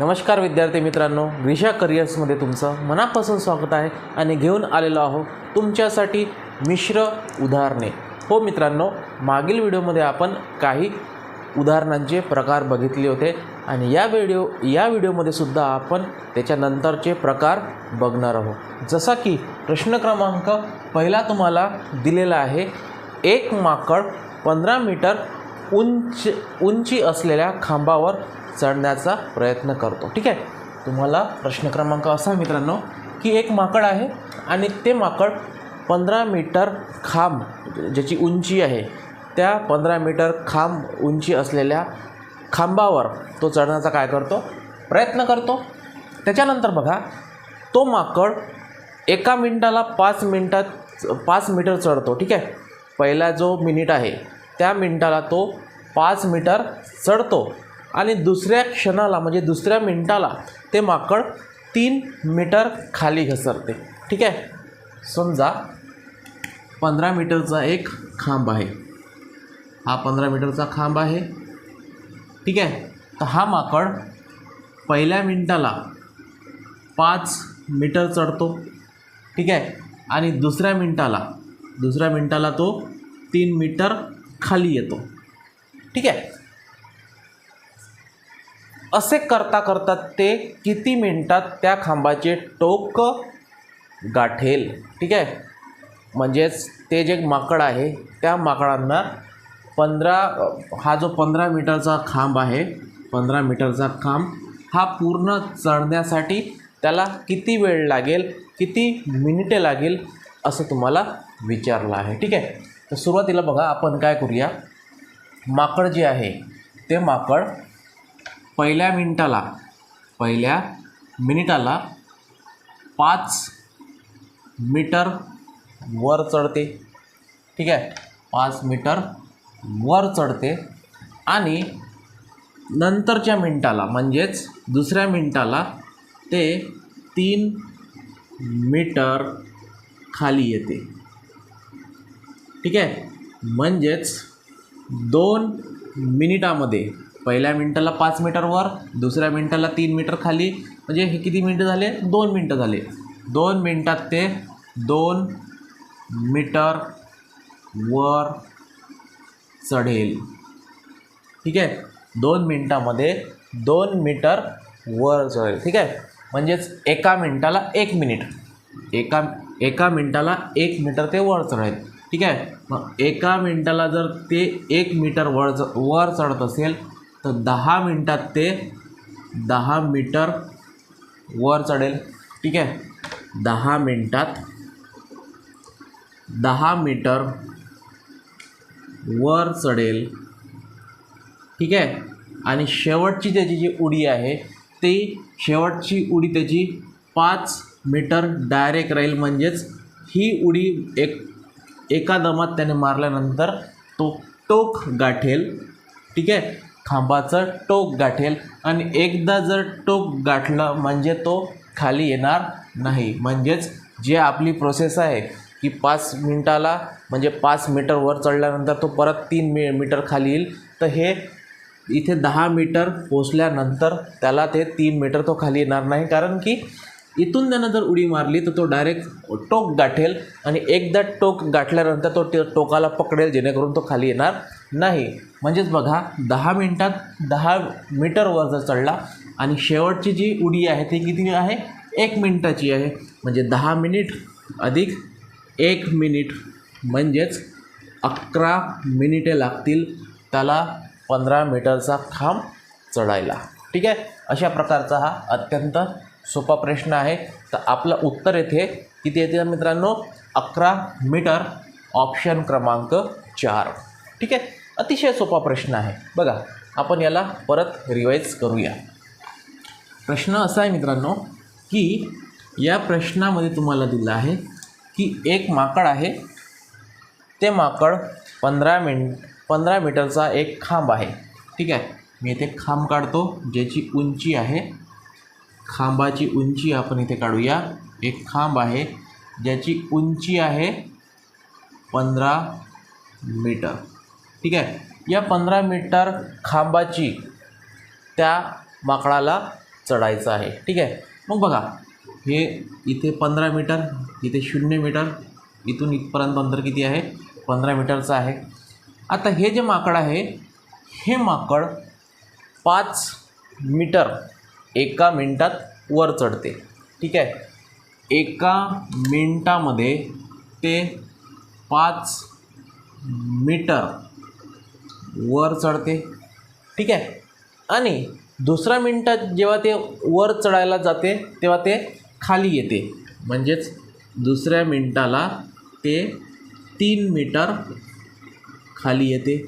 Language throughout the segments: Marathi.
नमस्कार विद्यार्थी मित्रांनो विशा करिअर्समध्ये तुमचं मनापासून स्वागत आहे आणि घेऊन आलेलो आहो तुमच्यासाठी मिश्र उदाहरणे. हो मित्रांनो मागील व्हिडिओमध्ये आपण काही उदाहरणांचे प्रकार बघितले होते आणि या व्हिडिओ या व्हिडिओमध्ये सुद्धा आपण त्याच्यानंतरचे प्रकार बघणार आहोत. जसा की प्रश्न क्रमांक पहिला तुम्हाला दिलेला आहे एक माकड पंधरा मीटर उंच उंची असलेल्या खांबावर चढण्याचा प्रयत्न करतो. ठीक आहे? तुम्हाला प्रश्न क्रमांक असा मित्रांनो की एक माकड आहे आणि ते माकड पंधरा मीटर खांब ज्याची उंची आहे त्या पंधरा मीटर खांब उंची असलेल्या खांबावर तो चढण्याचा काय करतो? प्रयत्न करतो. त्याच्यानंतर बघा तो माकड एका मिनटाला पाच मिनटात पाच मीटर चढतो. ठीक आहे? पहिला जो मिनिट आहे त्या मिनटाला तो पाच मीटर चढतो. आणि दुसऱ्या क्षणाला म्हणजे दुसऱ्या मिनटाला ते माकड तीन मीटर खाली घसरते. ठीक आहे? समजा पंधरा मीटरचा एक खांब आहे. हा पंधरा मीटरचा खांब आहे. ठीक आहे? तर हा माकड पहिल्या मिनटाला पाच मीटर चढतो. ठीक आहे? आणि दुसऱ्या मिनटाला दुसऱ्या मिनटाला तो तीन मीटर खाली येतो. ठीक आहे? असे करता करता ते किती मिनटात त्या खांबाचे टोक गाठेल? ठीक आहे? म्हणजेच ते जे माकड आहे त्या माकडांना पंधरा हा जो पंधरा मीटरचा खांब आहे पंधरा मीटरचा खांब हा पूर्ण चढण्यासाठी त्याला किती वेळ लागेल किती मिनिटे लागेल असं तुम्हाला विचारलं आहे. ठीक आहे? तर सुरुवातीला बघा आपण काय करूया? माकड जे आहे ते माकड पहिल्या मिनिटाला पहिल्या मिनिटाला पाच मीटर वर चढते. ठीक आहे? पाच मीटर वर चढते. आणि नंतरच्या मिनटाला म्हणजेच दुसऱ्या मिनटाला ते तीन मीटर खाली येते. ठीक आहे? म्हणजेच दोन मिनिटामध्ये पहिल्या मिनटाला पाच मीटर वर दुसऱ्या मिनटाला तीन मीटर खाली. म्हणजे हे किती मिनटं झाले? दोन मिनटं झाले. दोन मिनटात ते दोन मीटर वर चढेल. ठीक आहे? दोन मिनटामध्ये दोन मीटर वर चढेल. ठीक आहे? म्हणजेच एका मिनटाला एक मिनिट. एका एका मिनटाला एक मीटर ते वर चढेल. ठीक आहे? मग एका मिनटाला जर ते एक मीटर वर च वर चढत असेल तर दहा मिनटात ते दहा मीटर वर चढेल. ठीक आहे? दहा मिनटात दहा मीटर वर चढेल. ठीक आहे? आणि शेवटची त्याची जी उडी आहे ती शेवटची उडी त्याची पाच मीटर डायरेक्ट राहील म्हणजेच ही उडी एक एका दमात त्याने मारल्यानंतर तो टोक गाठेल. ठीक आहे? खांबाचं टोक गाठेल आणि एकदा जर टोक गाठलं म्हणजे तो खाली येणार नाही. म्हणजेच जे आपली प्रोसेस आहे की पाच मिनटाला म्हणजे पाच मीटर वर चढल्यानंतर तो परत तीन मी मीटर खाली येईल. तर हे इथे दहा मीटर पोचल्यानंतर त्याला ते तीन मीटर तो खाली येणार नाही. कारण की इथून त्यानं जर उडी मारली तर तो डायरेक्ट टोक गाठेल आणि एकदा टोक गाठल्यानंतर तो टोकाला पकडेल जेणेकरून तो खाली येणार नाही. म्हणजेच बघा दहा मिनटात दहा मीटरवर जर चढला आणि शेवटची जी उडी आहे ती किती आहे? एक मिनटाची आहे. म्हणजे दहा मिनिट अधिक एक मिनिट. म्हणजेच अकरा मिनिटे लागतील त्याला पंधरा मीटरचा खांब चढायला. ठीक आहे? अशा प्रकारचा हा अत्यंत सोपा प्रश्न आहे. तर आपलं उत्तर येथे किती येते मित्रांनो? अकरा मीटर ऑप्शन क्रमांक चार. ठीक आहे? अतिशय सोपा प्रश्न आहे. बघा आपण याला परत रिवाईज करूया. प्रश्न असा आहे मित्रांनो की या प्रश्नामध्ये तुम्हाला दिलं आहे की एक माकड आहे. ते माकड पंधरा मिन पंधरा मीटरचा एक खांब आहे. ठीक आहे? मी इथे खांब काढतो ज्याची उंची आहे. खांबाची उंची आपण इथे काढूया. एक खांब आहे ज्याची उंची आहे पंधरा मीटर. ठीक आहे. या पंधरा मीटर खांबाची त्या माकडाला चढायचं आहे. ठीक आहे. मग बघा हे इथे पंधरा मीटर इथे शून्य मीटर इथून इथपर्यंत अंतर किती आहे? पंधरा मीटरचं आहे. आता हे जे माकड आहे हे माकड पाच मीटर एका मिनटात वर चढते. ठीक आहे. एका मिनटामध्ये ते पाच मीटर वर चढते. ठीक आहे? आणि दुसऱ्या मिनटात जेव्हा ते वर चढायला जाते तेव्हा ते खाली येते. म्हणजेच दुसऱ्या मिनटाला ते तीन मीटर खाली येते.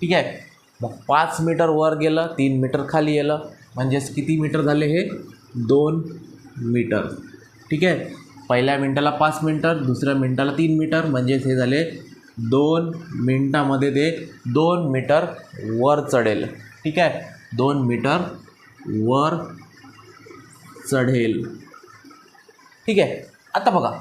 ठीक आहे? मग पाच मीटर वर गेलं तीन मीटर खाली गेलं म्हणजेच किती मीटर झाले हे? दोन मीटर. ठीक आहे? पहिल्या मिनटाला पाच मीटर दुसऱ्या मिनटाला तीन मीटर. म्हणजेच हे झाले दोन मिनटामध्ये ते दोन मीटर वर चढेल. ठीक आहे? दोन मीटर वर चढेल. ठीक आहे? आता बघा.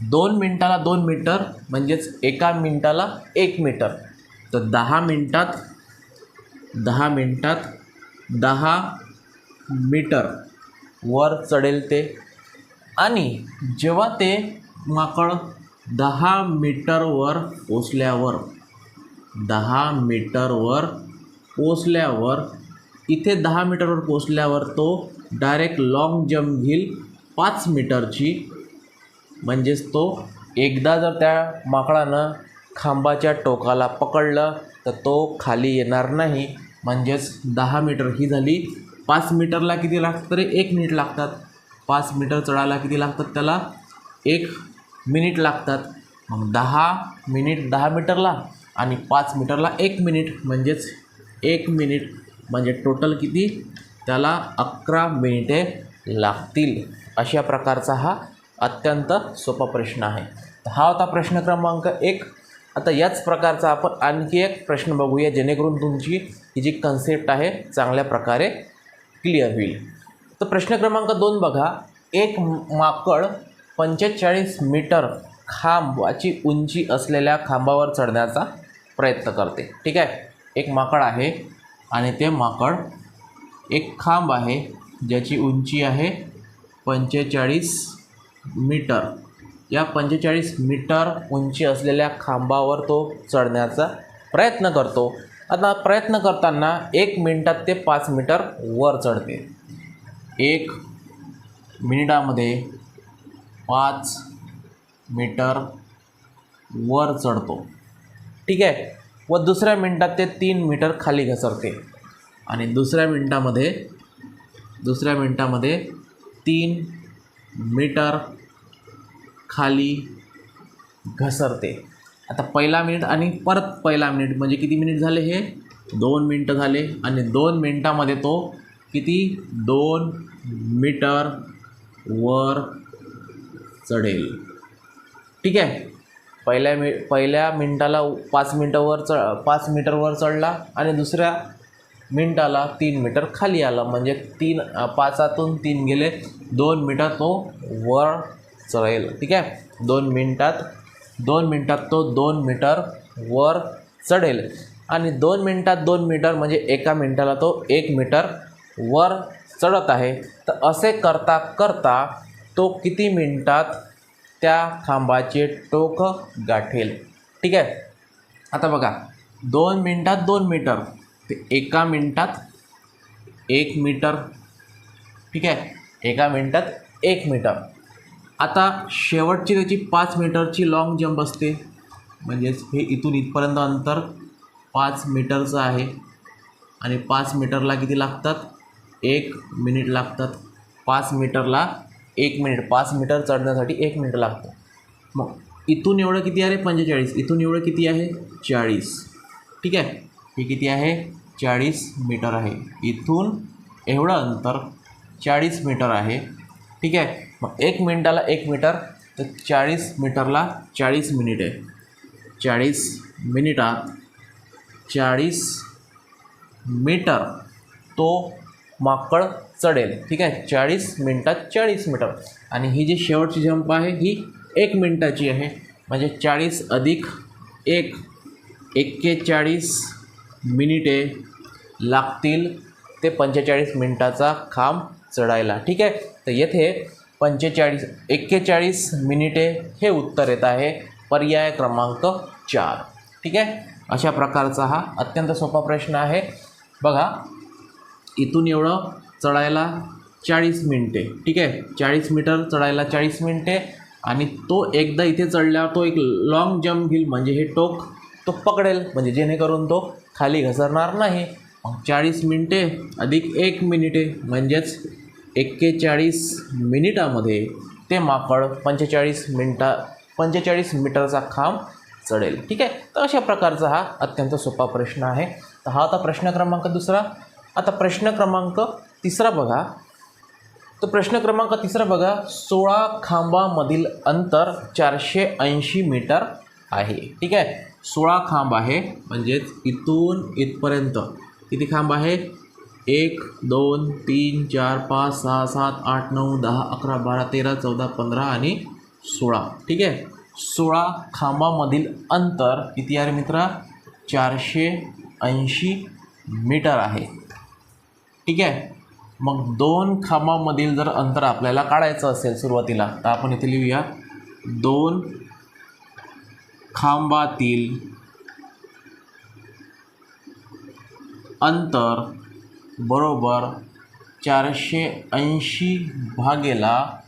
दोन मिनटाला दोन मीटर म्हणजेच एका मिनटाला एक मीटर. तर दहा मिनटात दहा मिनटात दहा मीटर वर चढेल ते. आणि जेव्हा ते माकड दहा मीटरवर पोचल्यावर दहा मीटरवर पोचल्यावर इथे दहा मीटरवर पोचल्यावर तो डायरेक्ट लाँग जम्प घेईल पाच मीटरची. म्हणजेच तो एकदा जर त्या माकडानं खांबाच्या टोकाला पकडलं तर तो खाली येणार नाही. म्हणजेच दहा मीटर ही झाली. पाच मीटरला किती लागतं तरी एक मिनिट लागतात. पाच मीटर चढायला किती लागतात त्याला? एक मिनिट लागतात. मग दहा मिनिट दहा मीटरला आणि पाच मीटरला एक मिनिट. म्हणजेच एक मिनिट म्हणजे टोटल किती? त्याला अकरा मिनिटे लागतील. अशा प्रकारचा हा अत्यंत सोपा प्रश्न आहे. हा होता प्रश्न क्रमांक एक. आता याच प्रकारचा आपण आणखी एक प्रश्न बघूया जेणेकरून तुमची ही जी कन्सेप्ट आहे चांगल्या प्रकारे क्लिअर होईल. तर प्रश्न क्रमांक दोन बघा. एक माकड पंचेचाळीस मीटर खांबाची उंची असलेल्या खांबावर चढण्याचा प्रयत्न करते. ठीक आहे? एक माकड आहे आणि ते माकड एक खांब आहे ज्याची उंची आहे पंचेचाळीस मीटर. या पंचेचाळीस मीटर उंची असलेल्या खांबावर तो चढण्याचा प्रयत्न करतो. आता प्रयत्न करताना एक मिनटात ते पाच मीटर वर चढते. एक मिनिटामध्ये पाच मीटर वर चढतो. ठीक आहे? व दुसऱ्या मिनटात ते तीन मीटर खाली घसरते. आणि दुसऱ्या मिनटामध्ये दुसऱ्या मिनटामध्ये तीन मीटर खाली घसरते. आता पहिला मिनिट आणि परत पहिला मिनिट म्हणजे किती मिनिट झाले हे? दोन मिनटं झाले. आणि दोन मिनटामध्ये तो किती? दोन मीटर वर चढेल. ठीक आहे? पहिल्या मि पहिल्या मिनटाला पाच मिनटं च पाच मीटरवर चढला आणि दुसऱ्या मिनटाला तीन मीटर खाली आला. म्हणजे तीन पाचातून तीन गेले दोन मीटर तो वर चढेल. ठीक आहे? दोन मिनटात दोन मिनटात तो दोन मीटर वर चढेल. आणि दोन मिनटात दोन मीटर म्हणजे एका मिनटाला तो एक मीटर वर चढत आहे. तर असे करता करता तो किती मिनटात त्या खांबाचे टोक गाठेल? ठीक आहे? आता बघा दोन मिनटात दोन मीटर ते एका मिनटात एक मीटर ठीक आहे? एका मिनटात एक मीटर. आता शेवटची त्याची पाच मीटरची लाँग जंप असते. म्हणजेच हे इथून इथपर्यंत अंतर पाच मीटरचं आहे. आणि पाच मीटरला किती लागतात? एक मिनिट लागतात. पाच मीटरला एक मिनिट पाच मीटर चढण्यासाठी एक मिनिट लागतं. मग इथून एवढं किती आहे पंचेचाळीस. इथून एवढं किती आहे? चाळीस. ठीक आहे? हे किती आहे? चाळीस मीटर आहे. इथून एवढं अंतर चाळीस मीटर आहे. ठीक आहे? मग एक मिनटाला एक मीटर तर चाळीस मीटरला चाळीस मिनिट आहे. चाळीस मिनिटात चाळीस मीटर तो माकड चढेल. ठीक आहे? चाळीस मिनटात चाळीस मीटर. आणि ही जी शेवटची जंप आहे ही एक मिनटाची आहे. म्हणजे चाळीस अधिक एक एक्केचाळीस मिनिटे लागतील ते पंचेचाळीस मिनटाचा खांब चढायला. ठीक आहे? तर येथे पंचेचाळीस एक्केचाळीस मिनिटे हे उत्तर येत आहे. पर्याय क्रमांक चार. ठीक आहे? अशा प्रकारचा हा अत्यंत सोपा प्रश्न आहे. बघा इथून एवढं चढायला चाळीस मिनटे ठीक आहे? चाळीस मीटर चढायला चाळीस मिनटे आणि तो एकदा इथे चढल्यावर तो एक लॉंग जम्प घेईल म्हणजे हे टोक तो पकडेल म्हणजे जेणेकरून तो खाली घसरणार नाही. चाळीस मिनटे अधिक एक मिनिटे म्हणजेच एक्केचाळीस मिनिटामध्ये ते माकड पंचेचाळीस मिनटा पंचेचाळीस मीटरचा खांब चढेल ठीक आहे? तर अशा प्रकारचा हा अत्यंत सोपा प्रश्न आहे. तर हा होता प्रश्न क्रमांक दुसरा आता प्रश्न क्रमांक तिसरा बघा. तर प्रश्न क्रमांक तिसरा बघा. सोळा खांबामधील अंतर चारशे ऐंशी मीटर आहे. ठीक आहे? सोळा खांब आहे म्हणजेच इथून इथपर्यंत. किती खांब आहे? एक दोन तीन चार पाच सहा सात आठ नऊ दहा अकरा बारा तेरा चौदा पंधरा आणि सोळा. ठीक आहे? सोळा खांबामधील अंतर किती आहे मित्रा? चारशे ऐंशी मीटर आहे. ठीक आहे? मग दोन खांबामधील जर अंतर आपल्याला काढायचं असेल सुरुवातीला तर आपण इथे लिहूया. दोन खांबातील अंतर बरोबर चारशे ऐंशी भागेला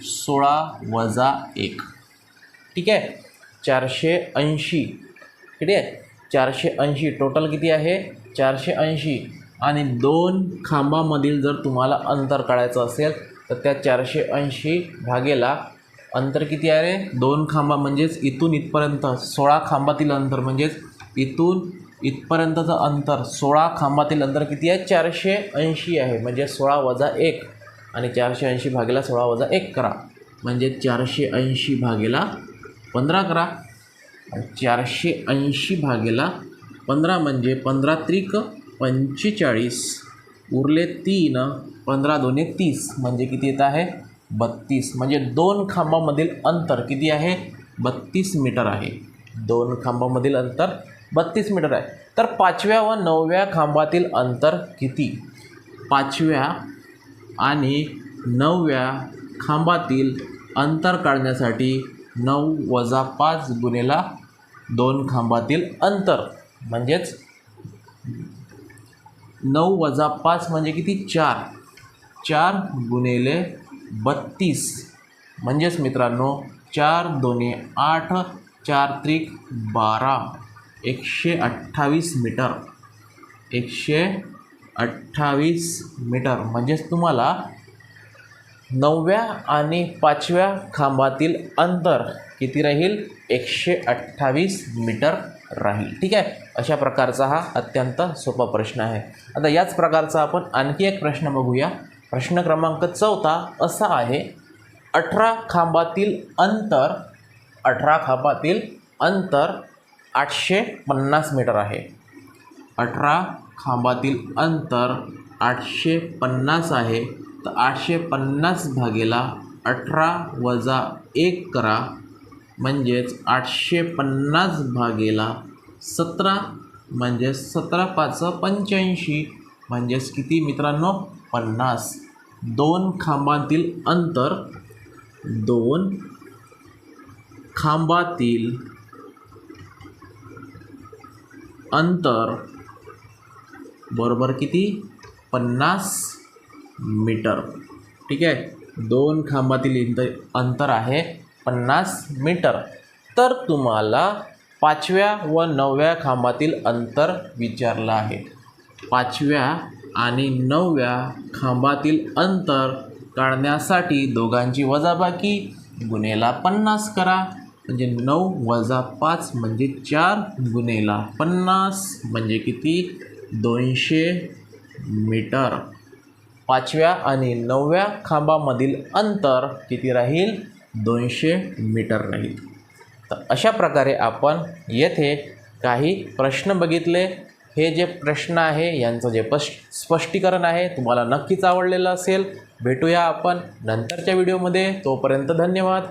सोळा वजा एक. ठीक आहे? चारशे ऐंशी. ठीक आहे? चारशे ऐंशी. टोटल किती आहे? चारशे ऐंशी. आणि दोन खांबामधील जर तुम्हाला अंतर काढायचं असेल तर त्या चारशे ऐंशी भागेला अंतर किती आहे? रे दोन खांबा म्हणजेच इथून इथपर्यंत सोळा खांबातील अंतर म्हणजेच इथून इथपर्यंतचं अंतर सोळा खांबातील अंतर किती आहे? चारशे ऐंशी आहे म्हणजे सोळा वजा एक. आणि चारशे ऐंशी भागेला सोळा वजा एक करा. म्हणजे चारशे ऐंशी भागेला पंधरा करा. आणि चारशे ऐंशी भागेला पंधरा म्हणजे पंधरा त्रिक पंचेचाळीस उरले तीन पंधरा दोन्ही तीस. म्हणजे किती येत आहे? बत्तीस. म्हणजे दोन खांबामधील अंतर किती आहे? बत्तीस मीटर आहे. दोन खांबामधील अंतर बत्तीस मीटर आहे. तर पाचव्या व नवव्या खांबातील अंतर किती? पाचव्या आणि नवव्या खांबातील अंतर काढण्यासाठी नऊ वजा पाच गुणेला दोन खांबातील अंतर. म्हणजेच नऊ वजा पाच म्हणजे किती? चार. चार गुणिले बत्तीस. म्हणजेच मित्रांनो चार दोन्ही आठ चार त्रिक बारा. एकशे अठ्ठावीस मीटर. एकशे अठ्ठावीस मीटर. म्हणजेच तुम्हाला नवव्या आणि पाचव्या खांबातील अंतर किती राहील? एकशे अठ्ठावीस मीटर राहील. ठीक आहे? अशा प्रकारचा हा अत्यंत सोपा प्रश्न आहे. आता याच प्रकारचा आपण आणखी एक प्रश्न बघूया. प्रश्न क्रमांक चौथा असा आहे अठरा खांबातील अंतर अठरा खांबातील अंतर आठशे पन्नास मीटर आहे. अठरा खांबातील अंतर आठशे पन्नास आहे तर आठशे पन्नास भागेला अठरा वजा एक करा म्हणजेच आठशे पन्नास भागेला सतरा म्हणजे सतरा पाच पंच्याऐंशी म्हणजेच किती मित्रांनो? पन्नास. दोन खांबातील अंतर दोन खांबातील अंतर बरोबर किती? पन्नास मीटर. ठीक आहे? दोन खांबातील इंत अंतर आहे पन्नास मीटर. तर तुम्हाला पाचव्या व नवव्या खांबातील अंतर विचारलं आहे. पाचव्या आणि नवव्या खांबातील अंतर काढण्यासाठी दोघांची वजाबाकी गुन्हेला पन्नास करा. म्हणजे नऊ वजा पाच म्हणजे चार गुन्हेला पन्नास म्हणजे किती? दोनशे मीटर. पाचव्या आणि नवव्या खांबामधील अंतर किती राहील? दोनशे मीटर राहील. तर अशा प्रकारे आपण येथे काही प्रश्न बघितले. हे जे प्रश्न आहे यांचं जे पश स्पष्टीकरण आहे तुम्हाला नक्कीच आवडलेलं असेल. भेटूया आपण नंतरच्या व्हिडिओमध्ये. तोपर्यंत धन्यवाद.